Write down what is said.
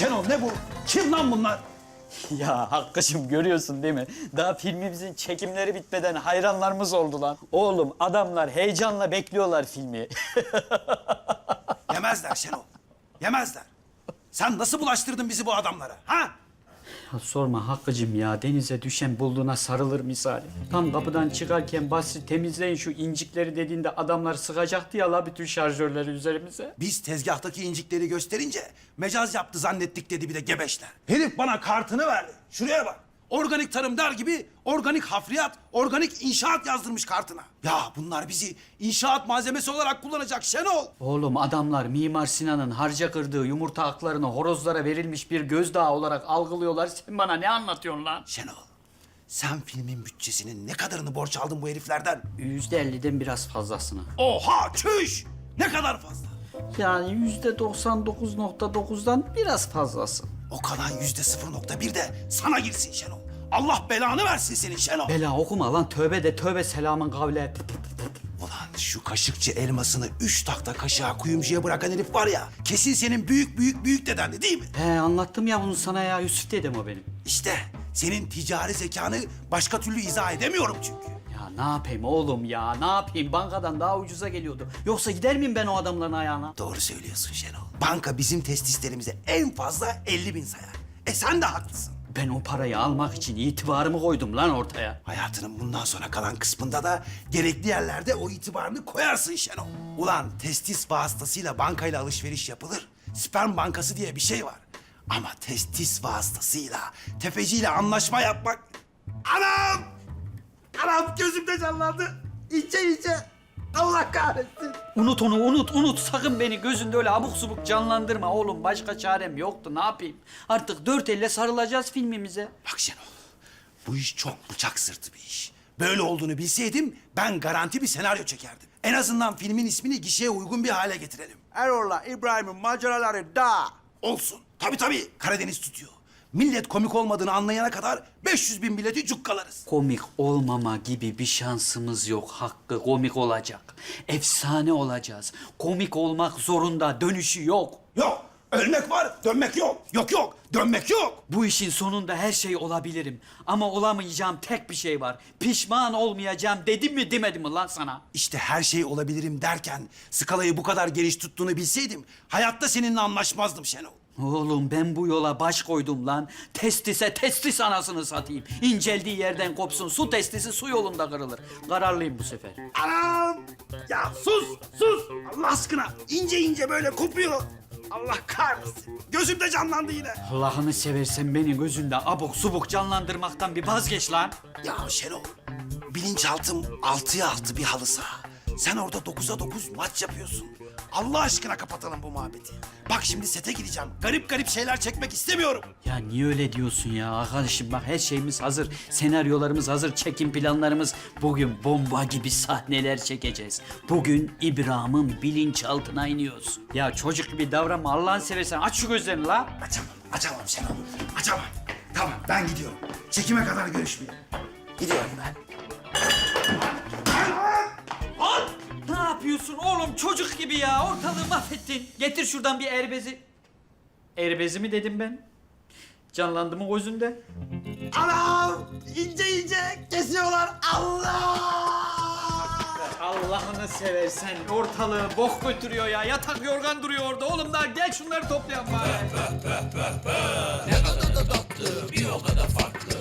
Şenol ne bu? Kim lan bunlar? Ya Hakkı'cığım görüyorsun değil mi? Daha filmimizin çekimleri bitmeden hayranlarımız oldu lan. Oğlum adamlar heyecanla bekliyorlar filmi. Yemezler Şenol. Yemezler. Sen nasıl bulaştırdın bizi bu adamlara? Ha? Ya sorma Hakkı'cığım ya denize düşen bulduğuna sarılır misali. Tam kapıdan çıkarken Basri temizleyin şu incikleri dediğinde adamlar sıkacaktı ya la bütün şarjörleri üzerimize. Biz tezgahtaki incikleri gösterince mecaz yaptı zannettik dedi bir de gebeşler. Herif bana kartını verdi. Şuraya bak. Organik tarım der gibi organik hafriyat, organik inşaat yazdırmış kartına. Ya bunlar bizi inşaat malzemesi olarak kullanacak Şenol. Oğlum adamlar Mimar Sinan'ın harca kırdığı yumurta aklarını horozlara verilmiş bir gözdağı olarak algılıyorlar. Sen bana ne anlatıyorsun lan? Şenol, sen filmin bütçesinin ne kadarını borç aldın bu heriflerden? Yüzde elliden biraz fazlasını. Oha çüş! Ne kadar fazla? Yani yüzde 99.9'dan biraz fazlası. O kalan yüzde 0.1 de sana girsin Şenol. Allah belanı versin senin Şenol. Bela okuma lan tövbe de tövbe selamın kavle. Ulan şu kaşıkçı elmasını üç takta kaşığa kuyumcuya bırakan herif var ya... ...kesin senin büyük büyük büyük dedendi değil mi? He anlattım ya bunu sana ya Yusuf dedem o benim. İşte senin ticari zekanı başka türlü izah edemiyorum çünkü. Ya ne yapayım oğlum ya ne yapayım bankadan daha ucuza geliyordu. Yoksa gider miyim ben o adamların ayağına? Doğru söylüyorsun Şenol. Banka bizim testislerimize en fazla 50 bin sayar. E sen de haklısın. Ben o parayı almak için itibarımı koydum lan ortaya. Hayatının bundan sonra kalan kısmında da gerekli yerlerde o itibarını koyarsın Şenol. Ulan testis vasıtasıyla bankayla alışveriş yapılır. Sperm bankası diye bir şey var. Ama testis vasıtasıyla tefeciyle anlaşma yapmak... Anam! Anam gözümde canlandı. İçe içe. Allah kahretsin. Unut onu unut unut sakın beni gözünde öyle abuk subuk canlandırma oğlum başka çarem yoktu ne yapayım. Artık dört elle sarılacağız filmimize. Bak Şenol, bu iş çok bıçak sırtı bir iş. Böyle olduğunu bilseydim ben garanti bir senaryo çekerdim. En azından filmin ismini gişeye uygun bir hale getirelim. Erol'la İbrahim'in maceraları da. Olsun. Tabii tabii. Karadeniz tutuyor. Millet komik olmadığını anlayana kadar 500 bin bileti cukkalarız. Komik olmama gibi bir şansımız yok Hakkı komik olacak. Efsane olacağız. Komik olmak zorunda dönüşü yok. Yok. Ölmek var, dönmek yok. Yok yok, dönmek yok. Bu işin sonunda her şey olabilirim. Ama olamayacağım tek bir şey var. Pişman olmayacağım dedim mi demedim mi lan sana? İşte her şey olabilirim derken skalayı bu kadar geniş tuttuğunu bilseydim hayatta seninle anlaşmazdım Şenol. Oğlum ben bu yola baş koydum lan. Testise testis anasını satayım. İnceldiği yerden kopsun. Su testisi su yolunda kırılır. Kararlıyım bu sefer. Anam! Ya sus, sus! Allah aşkına ince ince böyle kopuyor. Allah kahretsin. Gözümde canlandı yine. Allah'ını seversen beni gözünde abuk subuk canlandırmaktan bir vazgeç lan. Ya Şenol, bilinçaltım altıya altı bir halı saha. Sen orada dokuza dokuz maç yapıyorsun. Allah aşkına kapatalım bu muhabbeti. Bak şimdi sete gideceğim. Garip garip şeyler çekmek istemiyorum. Ya niye öyle diyorsun ya arkadaşım bak her şeyimiz hazır. Senaryolarımız hazır, çekim planlarımız. Bugün bomba gibi sahneler çekeceğiz. Bugün İbrahim'in bilinçaltına iniyoruz. Ya çocuk gibi davranma Allah'ını seversen aç şu gözlerini la. Açamam, açamam Şenol. Açamam. Tamam, ben gidiyorum. Çekime kadar görüşmeyelim. Gidiyorum ben. Oğlum çocuk gibi ya ortalığı mahvettin. Getir şuradan bir erbezi. Erbezi mi dedim ben? Canlandı mı gözünde? Anam! İnce ince kesiyorlar. Allah! Allah'ını seversen ortalığı bok götürüyor ya. Yatak yorgan duruyor orada. Oğlum daha gel şunları toplayalım bari. Ne kadar da tatlı bir o kadar farklı